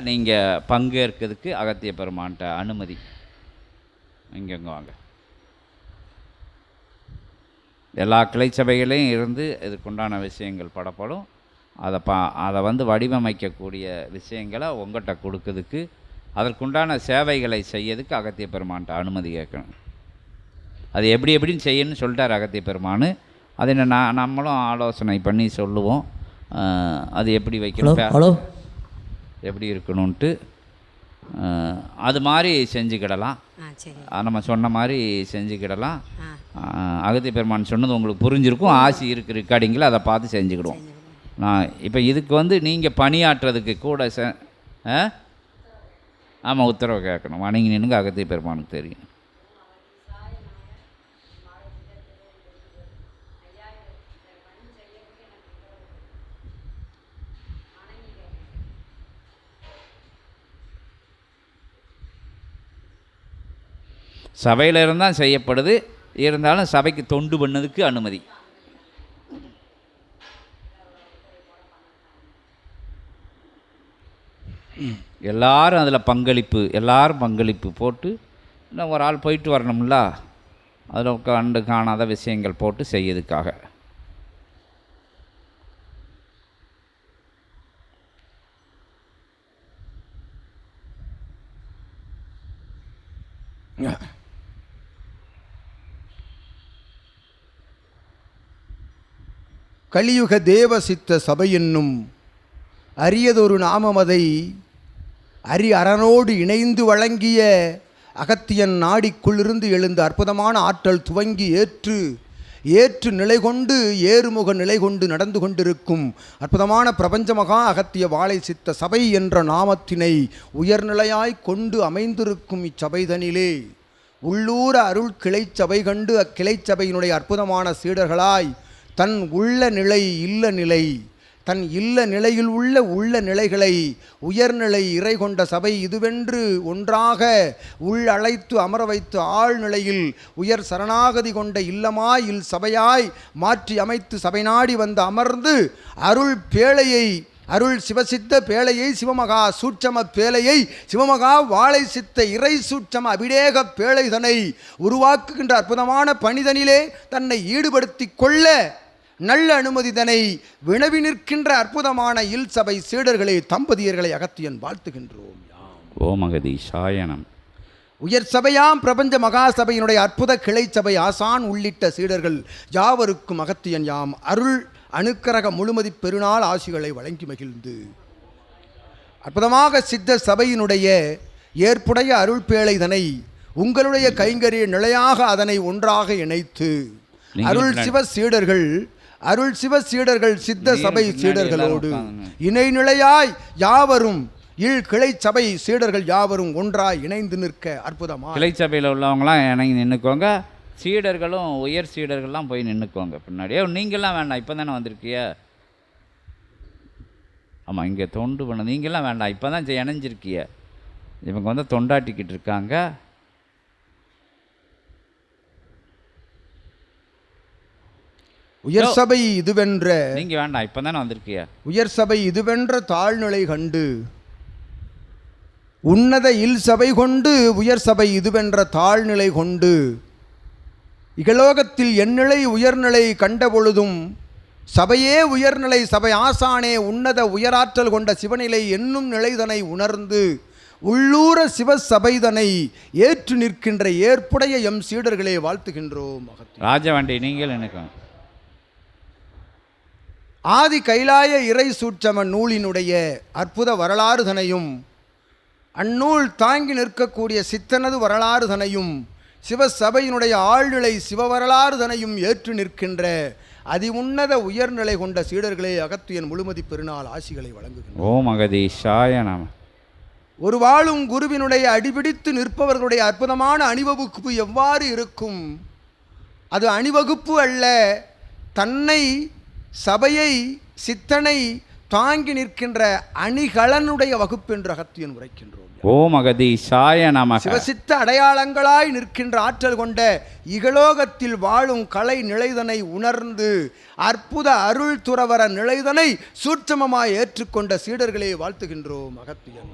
நீங்கள் பங்கேற்கிறதுக்கு அகத்திய பெருமான்கிட்ட அனுமதி. இங்கங்க வாங்க. எல்லா கிளை சபைகளையும் இருந்து இதுக்குண்டான விஷயங்கள் படப்படும். அதை பா அதை வந்து வடிவமைக்கக்கூடிய விஷயங்களை உங்கள்கிட்ட கொடுக்கறதுக்கு அதற்குண்டான சேவைகளை செய்யறதுக்கு அகத்திய பெருமான்கிட்ட அனுமதி கேட்கணும். அது எப்படி எப்படின்னு செய்யணும்னு சொல்லிட்டார் அகத்திய பெருமான். அதை நான் நம்மளும் ஆலோசனை பண்ணி சொல்லுவோம். அது எப்படி வைக்கணும்? ஹலோ. எப்படி இருக்கணும்ன்ட்டு அது மாதிரி செஞ்சுக்கிடலாம். நம்ம சொன்ன மாதிரி செஞ்சுக்கிடலாம். அகத்திய பெருமான் சொன்னது உங்களுக்கு புரிஞ்சிருக்கும். ஆசி இருக்கு ரெக்கார்டிங்கில் அதை பார்த்து செஞ்சுக்கிடுவோம். நான் இப்போ இதுக்கு வந்து நீங்கள் பணியாற்றுறதுக்கு கூட செ ஆமாம் உத்தரவு கேட்கணும். வணங்கி நின்னுங்க அகத்திய பெருமானுக்கு தெரியும். சபையில் இருந்தால் செய்யப்படுது. இருந்தாலும் சபைக்கு தொண்டு பண்ணதுக்கு அனுமதி. எல்லாரும் அதில் பங்களிப்பு எல்லாரும் பங்களிப்பு போட்டு இன்னும் ஒரு ஆள் போயிட்டு வரணும்ல? அதில் கண்டு காணாத விஷயங்கள் போட்டு செய்யறதுக்காக. கலியுக தேவசித்த சபை என்னும் அரியதொரு நாமமதை அரி அரணோடு இணைந்து வழங்கிய அகத்தியன் நாடிக்குள்ளிருந்து எழுந்த அற்புதமான ஆற்றல் துவங்கி ஏற்று ஏற்று நிலை கொண்டு ஏறுமுக நிலை கொண்டு நடந்து கொண்டிருக்கும் அற்புதமான பிரபஞ்ச மகா அகத்திய வாழை சித்த சபை என்ற நாமத்தினை உயர்நிலையாய் கொண்டு அமைந்திருக்கும் இச்சபைதனிலே உள்ளூர அருள் கிளைச்சபை கண்டு அக்கிளைச்சபையினுடைய அற்புதமான சீடர்களாய் தன் உள்ள நிலை இல்ல நிலை தன் இல்ல நிலையில் உள்ள உள்ள நிலைகளை உயர்நிலை இறை கொண்ட சபை இதுவென்று ஒன்றாக உள் அழைத்து அமர வைத்து ஆழ்நிலையில் உயர் சரணாகதி கொண்ட இல்லமாய் இல் சபையாய் மாற்றி அமைத்து சபை நாடி வந்து அமர்ந்து அருள் பேழையை அருள் சிவசித்த பேழையை சிவமகா சூட்சம பேழையை சிவமகா வாழை சித்த இறை சூட்சம அபிடேக பேழைதனை உருவாக்குகின்ற அற்புதமான பணிதனிலே தன்னை ஈடுபடுத்தி கொள்ள நல்ல அனுமதிதனை வினவி நிற்கின்ற அற்புதமான இல் சபை சீடர்களை தம்பதியர்களை அகத்தியன் வாழ்த்துகின்றோம். ஓம் அகதி சாயனம் உயர் சபையாம் பிரபஞ்ச மகா சபையினுடைய அற்புத கிளை சபை ஆசான் உள்ளிட்ட சீடர்கள் யாவருக்கும் அகத்தியன் யாம் அருள் அணுக்கரக முழுமதி பெருநாள் ஆசிகளை வழங்கி மகிழ்ந்து. அற்புதமாக சித்த சபையினுடைய ஏற்புடைய அருள் பேழைதனை உங்களுடைய கைங்கரிய நிலையாக அதனை ஒன்றாக இணைத்து அருள் சிவ சீடர்கள் அருள் சிவ சீடர்கள் சித்த சபை சீடர்களோடு. இணைநிலையாய் யாவரும் இல் கிளை சபை சீடர்கள் யாவரும் ஒன்றாய் இணைந்து நிற்க அற்புதமா கிளை சபையில் உள்ளவங்களாம் இணங்கி நின்றுக்கோங்க சீடர்களும் உயர் சீடர்கள்லாம் போய் நின்றுக்கோங்க பின்னாடியே நீங்கள்லாம் வேண்டாம். இப்போ தானே வந்திருக்கிய. ஆமாம் இங்கே தொண்டு பண்ண நீங்கள்லாம் வேண்டாம். இப்போ தான் இணைஞ்சிருக்கிய. இவங்க வந்து தொண்டாட்டிக்கிட்டு இருக்காங்க. உயர் சபை இதுவென்ற நீங்கள் வேண்டாம் இப்போ தானே வந்திருக்கிய. உயர் சபை இதுவென்ற தாழ்நிலை கண்டு உன்னத இல் சபை கொண்டு உயர் சபை இதுவென்ற தாழ்நிலை கொண்டு இகலோகத்தில் எந்நிலை உயர்நிலை கண்ட பொழுதும் சபையே உயர்நிலை சபை ஆசானே உன்னத உயராற்றல் கொண்ட சிவநிலை என்னும் நிலைதனை உணர்ந்து உள்ளூர சிவ சபைதனை ஏற்று நிற்கின்ற ஏற்புடைய எம் சீடர்களே வாழ்த்துகின்றோம் ராஜவண்டி நீங்கள் நினைக்கோங்க ஆதி கைலாய இறை சூட்சம நூலினுடைய அற்புத வரலாறுதனையும் அந்நூல் தாங்கி நிற்கக்கூடிய சித்தனது வரலாறுதனையும் சிவசபையினுடைய ஆழ்நிலை சிவவரலாறுதனையும் ஏற்று நிற்கின்ற அதி உன்னத உயர்நிலை கொண்ட சீடர்களே அகத்தியன் முழுமதி பெருநாள் ஆசிகளை வழங்குகின்றனர். ஓம் அகதீஷாய நம. ஒரு வாழும் குருவினுடைய அடிபிடித்து நிற்பவர்களுடைய அற்புதமான அணிவகுப்பு எவ்வாறு இருக்கும்? அது அணிவகுப்பு அல்ல தன்னை சபையை சித்தனை தாங்கி நிற்கின்ற அணிகலனுடைய வகுப்பு என்று அகத்தியன் உரைக்கின்றோம். ஓம் அகதீஷாய நமக. சிவசித்த அடையாளங்களாய் நிற்கின்ற ஆற்றல் கொண்ட இகலோகத்தில் வாழும் கலை நிலைதனை உணர்ந்து அற்புத அருள் துறவர நிலைதனை சூட்சமமாய் ஏற்றுக்கொண்ட சீடர்களே வாழ்த்துகின்றோம் அகத்தியன்.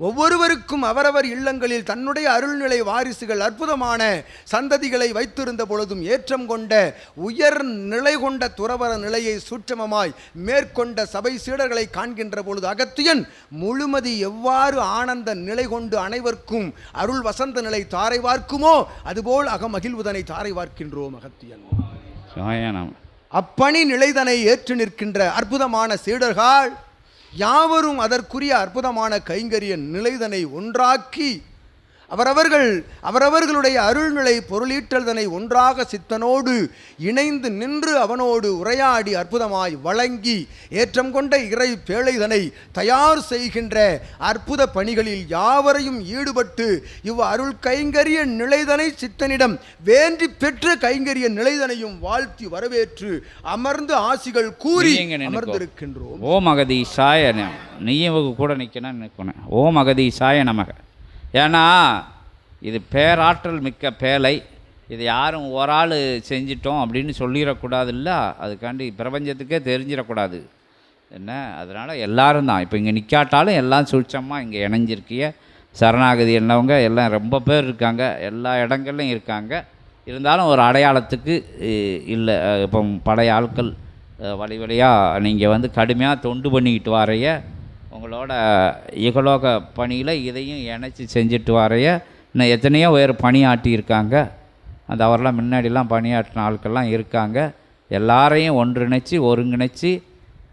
ஒவ்வொருவருக்கும் அவரவர் இல்லங்களில் தன்னுடைய அருள்நிலை வாரிசுகள் அற்புதமான சந்ததிகளை வைத்திருந்த பொழுதும் ஏற்றம் கொண்ட உயர் நிலை கொண்ட துறவர நிலையை சூட்சமமாய் மேற்கொண்ட சபை சீடர்களை காண்கின்ற பொழுது அகத்தியன் முழுமதி எவ்வாறு ஆனந்த நிலை கொண்டு அனைவருக்கும் அருள் வசந்த நிலை தாரை வார்க்குமோ அதுபோல் அகமகிழ்வுதனை தாரை வார்க்கின்றோம் அகத்தியன். அப்பணி நிலைதனை ஏற்று நிற்கின்ற அற்புதமான சீடர்கள் யாவரும் அதற்குரிய அற்புதமான கைங்கரிய நிலைதனை ஒன்றாக்கி அவரவர்கள் அவரவர்களுடைய அருள்நிலை பொருளீட்டல்தனை ஒன்றாக சித்தனோடு இணைந்து நின்று அவனோடு உரையாடி அற்புதமாய் வழங்கி ஏற்றம் கொண்ட இறை பேழைதனை தயார் செய்கின்ற அற்புத பணிகளில் யாவரையும் ஈடுபட்டு இவ் அருள் கைங்கரிய நிலைதனை சித்தனிடம் வேண்டி பெற்ற கைங்கரிய நிலைதனையும் வாழ்த்தி வரவேற்று அமர்ந்து ஆசிகள் கூறி. அமர்ந்திருக்கின்றோம். ஓம் அகதீஷாய நம நீயும் கூட நிற்கணும்னு நிற்கணும் ஓம் அகதீஷாய நமக. ஏன்னா இது பேராற்றல் மிக்க பேலை. இது யாரும் ஒரு ஆள் செஞ்சிட்டோம் அப்படின்னு சொல்லிடக்கூடாது இல்லை அதுக்காண்டி பிரபஞ்சத்துக்கே தெரிஞ்சிடக்கூடாது. என்ன? அதனால் எல்லாரும் தான். இப்போ இங்கே நிற்காட்டாலும் எல்லாம் சூட்சமாக இங்கே இணைஞ்சிருக்கிய சரணாகதி என்னவங்க? எல்லாம் ரொம்ப பேர் இருக்காங்க. எல்லா இடங்கள்லையும் இருக்காங்க. இருந்தாலும் ஒரு அடையாளத்துக்கு இல்லை. இப்போ பழைய ஆட்கள் வழி வழியாக நீங்கள் வந்து கடுமையாக தொண்டு பண்ணிக்கிட்டு வாரைய உங்களோட இகலோக பணியில் இதையும் இணைச்சி செஞ்சுட்டு வரைய இன்னும் எத்தனையோ பேர் பணியாட்டி இருக்காங்க அந்த அவரெல்லாம் முன்னாடிலாம் பணியாற்றின ஆட்கள்லாம் இருக்காங்க. எல்லாரையும் ஒன்றிணைச்சி ஒருங்கிணைச்சி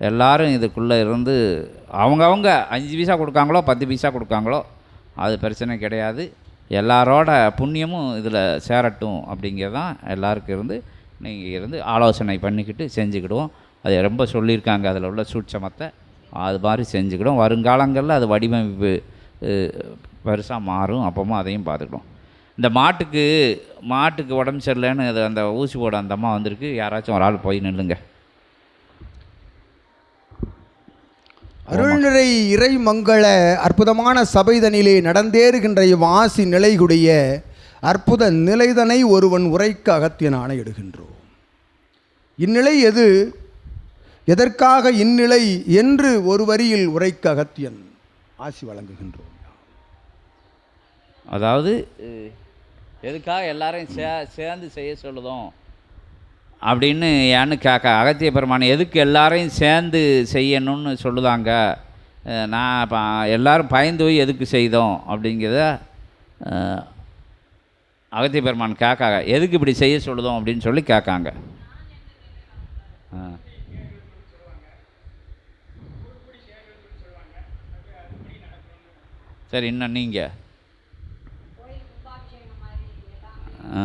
எல்லாரும் இதுக்குள்ளே இருந்து அவங்கவுங்க அஞ்சு பைசா கொடுக்காங்களோ பத்து பைசா கொடுக்காங்களோ அது பிரச்சனை கிடையாது. எல்லாரோட புண்ணியமும் இதில் சேரட்டும் அப்படிங்கிறதான் எல்லாருக்கும் இருந்து நீங்கள் இருந்து ஆலோசனை பண்ணிக்கிட்டு செஞ்சுக்கிடுவோம். அது ரொம்ப சொல்லியிருக்காங்க. அதில் உள்ள சூட்சமத்தை அது மாதிரி செஞ்சுக்கிடும். வருங்காலங்களில் அது வடிவமைப்பு பெருசாக மாறும். அப்பவும் அதையும் பார்த்துக்கிடும். இந்த மாட்டுக்கு மாட்டுக்கு உடம்பு சரியில்லைன்னு அது அந்த ஊசி போட அந்த அம்மா வந்திருக்கு. யாராச்சும் ஒரு ஆள் போய் நில்லுங்க. அருள்நிறை இறை மங்கள அற்புதமான சபைதனிலே நடந்தேறுகின்ற இவ்வாசி நிலைகுடைய அற்புத நிலைதனை ஒருவன் உரைக்க அகத்தியனான எடுகின்றோம். இந்நிலை எது? எதற்காக இந்நிலை என்று ஒரு வரியில் உரைக்க அகத்தியன் ஆசி வழங்குகின்றோம்? அதாவது எதுக்காக எல்லாரையும் சே சேர்ந்து செய்ய சொல்லுதோம்? அப்படின்னு ஏன்னு கேட்க அகத்திய பெருமான் எதுக்கு எல்லாரையும் சேர்ந்து செய்யணும்னு சொல்லுதாங்க? நான் இப்போ எல்லோரும் பயந்து போய் எதுக்கு செய்தோம் அப்படிங்கிறத அகத்திய பெருமான் கேட்காங்க எதுக்கு இப்படி செய்ய சொல்லுதோம் அப்படின்னு சொல்லி கேட்காங்க ஆ சரி இன்னும் நீங்கள் ஆ.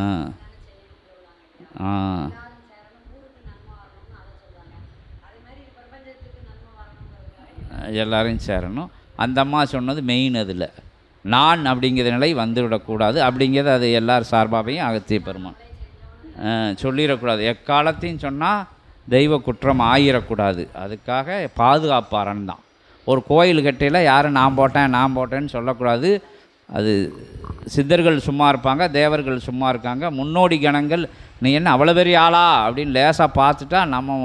ஆ. எல்லாரையும் சேரணும். அந்த அம்மா சொன்னது மெயின் அதில். நான் அப்படிங்கிற நிலை வந்துவிடக்கூடாது. அப்படிங்கிறது அது எல்லார் சார்பாகவும் அகத்திய பெருமான். சொல்லிடக்கூடாது. எக்காலத்தையும் சொன்னால் தெய்வ குற்றம் ஆயிடக்கூடாது அதுக்காக பாதுகாப்பாரன் தான். ஒரு கோயில் கட்டையில் யாரும் நான் போட்டேன் நான் போட்டேன்னு சொல்லக்கூடாது. அது சித்தர்கள் சும்மா இருப்பாங்க தேவர்கள் சும்மா இருக்காங்க. முன்னோடி கணங்கள் நீ என்ன அவ்வளோ பெரிய ஆளா? அப்படின்னு லேசாக பார்த்துட்டா நம்ம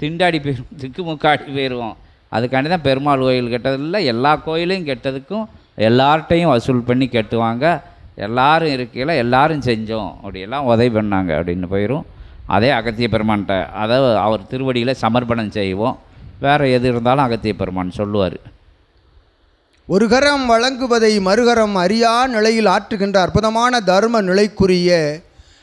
திண்டாடி போயிடும் திக்கு முக்காடி போயிடுவோம் அதுக்காண்டி தான் பெருமாள் கோயில் கெட்டதில்ல எல்லா கோயிலையும் கெட்டதுக்கும் எல்லார்ட்டையும் வசூல் பண்ணி கெட்டுவாங்க. எல்லாரும் இருக்கையில் எல்லாரும் செஞ்சோம். அப்படியெல்லாம் உதவி பண்ணாங்க அப்படின்னு போயிடும் அதே அகத்திய பெருமான்கிட்ட அதை அவர் திருவடியில் சமர்ப்பணம் செய்வோம். வேறு எது இருந்தாலும் அகத்திய பெருமான் சொல்லுவார். ஒரு கரம் வழங்குவதை மறுகரம் அறியா நிலையில் ஆற்றுகின்ற அற்புதமான தர்ம நிலைக்குரிய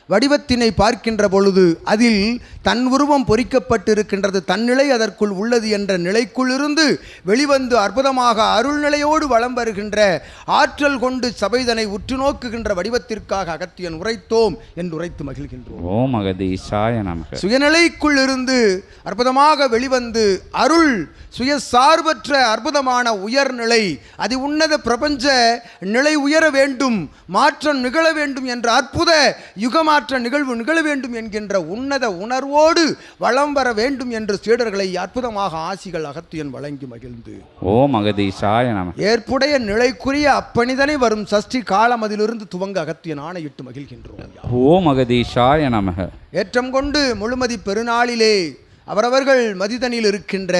வடிவத்தினை பார்க்கின்ற பொழுது அதில் தன் உருவம் பொறிக்கப்பட்டிருக்கின்றது தன்னிலை அதற்குள் உள்ளது என்ற நிலைக்குள்ளிருந்து வெளிவந்து அற்புதமாக அருள்நிலையோடு வலம் வருகின்ற ஆற்றல் கொண்டு சபைதனை உற்று நோக்குகின்ற வடிவத்திற்காக அகத்தியன் உரைத்தோம் என்று உரைத்து மகிழ்கின்றோம். ஓம் சுயநிலைக்குள் இருந்து அற்புதமாக வெளிவந்து அருள் சுயசார்பற்ற அற்புதமான உயர்நிலை அதி உன்னத பிரபஞ்ச நிலை உயர வேண்டும் மாற்றம் நிகழ வேண்டும் என்ற அற்புத யுகமாக பரிமாற்ற நிகழ்வு நிகழ வேண்டும் என்கின்ற உன்னத உணர்வோடு வளம் வர வேண்டும் என்று சீடர்களை அற்புதமாக ஆசிகள் அகத்தியன் வழங்கி மகிழ்ந்து. ஓம் அகதீஷாய நம. ஏற்புடைய நிலைக்குரிய அப்பணிதனை வரும் சஷ்டி காலம் அதிலிருந்து துவங்க அகத்தியன் ஆணையிட்டு மகிழ்கின்றோம். ஓம் அகதீஷாய நமக ஏற்றம் கொண்டு முழுமதி பெருநாளிலே அவரவர்கள் மதிதனில் இருக்கின்ற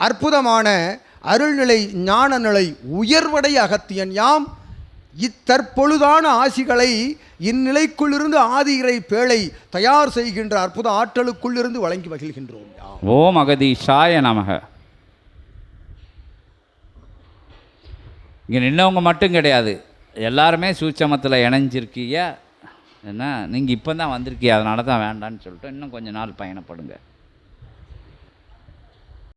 அற்புதமான அருள்நிலை ஞான நிலை உயர்வடை அகத்தியன் யாம் இத்தற்பொழுதான ஆசிகளை இந்நிலைக்குள்ளிருந்து ஆதிரை பேழை தயார் செய்கின்ற அற்புத ஆற்றலுக்குள்ளிருந்து வழங்கி மகிழ்கின்றோம். ஓம் அகதீஷாய நமக. இங்கே நின்னவங்க மட்டும் கிடையாது. எல்லாருமே சூட்சமத்தில் இணைஞ்சிருக்கீங்க. என்ன? நீங்கள் இப்போ தான் வந்திருக்கீங்க. அதனால தான் வேண்டான்னு சொல்லிட்டு இன்னும் கொஞ்சம் நாள் பயணப்படுங்க.